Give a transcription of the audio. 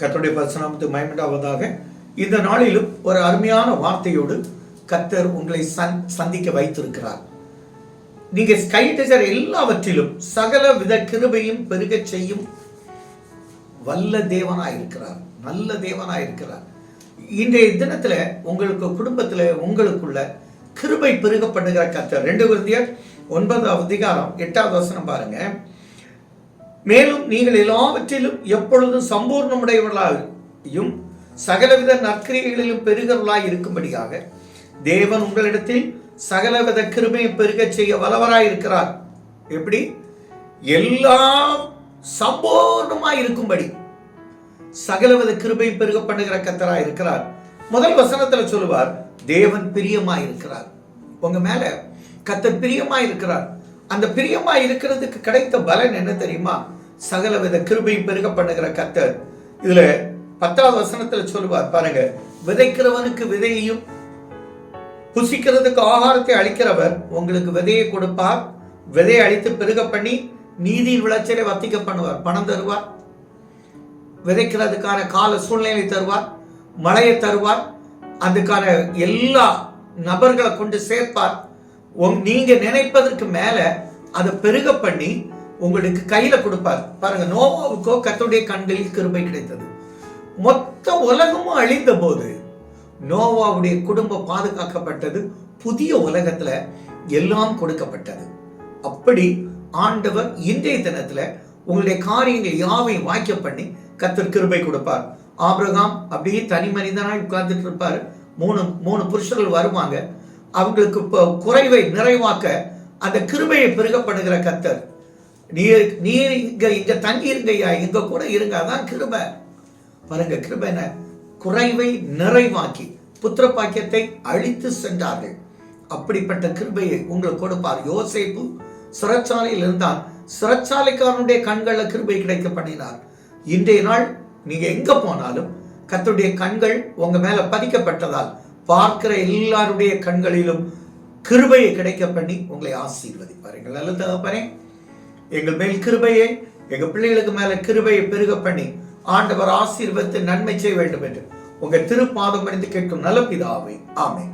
கத்தருடைய பரிசுநாமத்து மயமிடாவதாக இந்த நாளிலும் ஒரு அருமையான வார்த்தையோடு கத்தர் உங்களை சந் சந்திக்க வைத்திருக்கிறார். நீங்க ஸ்கை டெசர் எல்லாவற்றிலும் சகல வித கிருபையும் பெருகச் செய்யும் வல்ல தேவனாய் இருக்கிறார். நல்ல தேவனாய் இருக்கிறார். இன்றைய தினத்துல உங்களுக்கு குடும்பத்துல உங்களுக்குள்ள கிருபை பெருகப்படுகிற கத்தர் ரெண்டு குருந்தியர் ஒன்பதாவது அதிகாரம் எட்டாவது வசனம் பாருங்க. மேலும் நீங்கள் எல்லாவற்றிலும் எப்பொழுதும் சம்பூர்ணமுடையவர்களாயும் சகலவித நற்கிரியைகளிலும் பெருகிறவர்களாய் இருக்கும்படியாக தேவன் உங்களிடத்தில் சகலவித கிருமையை பெருகச் செய்ய வல்லவராய் இருக்கிறார். எப்படி? எல்லாம் சம்பூர்ணமாய் இருக்கும்படி. சகலவித கிருபை பெருக பண்ணுகிற கத்தராய் இருக்கிறார். முதல் வசனத்துல சொல்லுவார் தேவன் பிரியமாய் இருக்கிறார். உங்க மேல கத்தர் பிரியமாய் இருக்கிறார். அந்த பிரியமாய் இருக்கிறதுக்கு கிடைத்த பலன் என்ன தெரியுமா? சகலவித கிருபையும் பெருக பண்ணுகிற கத்தர் இதுல பத்தாவது வசனத்துல சொல்லுவார் பாருங்க விதைக்கிறவனுக்கு விதையையும் புசிக்கிறதுக்கு ஆகாரத்தை அளிக்கிறவர் உங்களுக்கு விதையை கொடுப்பார் விதையை அளித்து பெருக பண்ணி நீதியின் விளைச்சலை வத்திக்க பண்ணுவார் பணம் தருவார் விதைக்கிறதுக்கான கால சூழ்நிலை தருவார் மழையை தருவார் அதுக்கான எல்லா நபர்களை கொண்டு சேர்ப்பார். உங்- நீங்க நினைப்பதற்கு மேல அதை பெருக பண்ணி உங்களுக்கு கையில கொடுப்பார். பாருங்க நோவாவுக்கோ கர்த்தருடைய கண்களில் கிருபை கிடைத்தது. மொத்த உலகமும் அழிந்த போது நோவாவுடைய குடும்பம் பாதுகாக்கப்பட்டது. புதிய உலகத்துல எல்லாம் கொடுக்கப்பட்டது. அப்படி ஆண்டவர் இன்றைய தினத்துல உங்களுடைய காரியங்கள் யாவையும் வாக்கிய பண்ணி கத்தர் கிருபை கொடுப்பார். ஆபிரகாம் அப்படியே தனி மனிதனாய் உட்கார்ந்துட்டு இருப்பார். மூணு மூணு புருஷர்கள் வருவாங்க. அவங்களுக்கு இப்போ குறைவை நிறைவாக்க அந்த கிருபையை பெருகப்படுகிற கத்தர் நீ நீ இங்க இங்க தங்கி இருங்கய்யா இங்க கூட இருங்க அதான் கிருப. பாருங்க கிருப என்ன? குறைவை நிறைவாக்கி புத்திர பாக்கியத்தை அழித்து சென்றார்கள். அப்படிப்பட்ட கிருபையை உங்களுக்கு கொடுப்பார். யோசேப்பு சிறைச்சாலையில் இருந்தால் சிறைச்சாலைக்காரனுடைய கண்களில் கிருபை கிடைக்க பண்ணினார் இன்றைய நாள் நீங்க எங்க போனாலும் கத்துடைய கண்கள் உங்க மேல பதிக்கப்பட்டதால் பார்க்கிற எல்லாருடைய கண்களிலும் கிருபையை கிடைக்க பண்ணி உங்களை ஆசீர்வதிப்பார்கள் நல்ல தகப்பனே. எங்கள் மேல் கிருபையை எங்க பிள்ளைகளுக்கு மேல கிருபையை பெருக பண்ணி ஆண்டவர் ஆசீர்வத்து நன்மை செய்ய வேண்டும் என்று உங்க திருப்பாதம் அறிந்து கேட்கும் நல்ல பிதாவை. ஆமை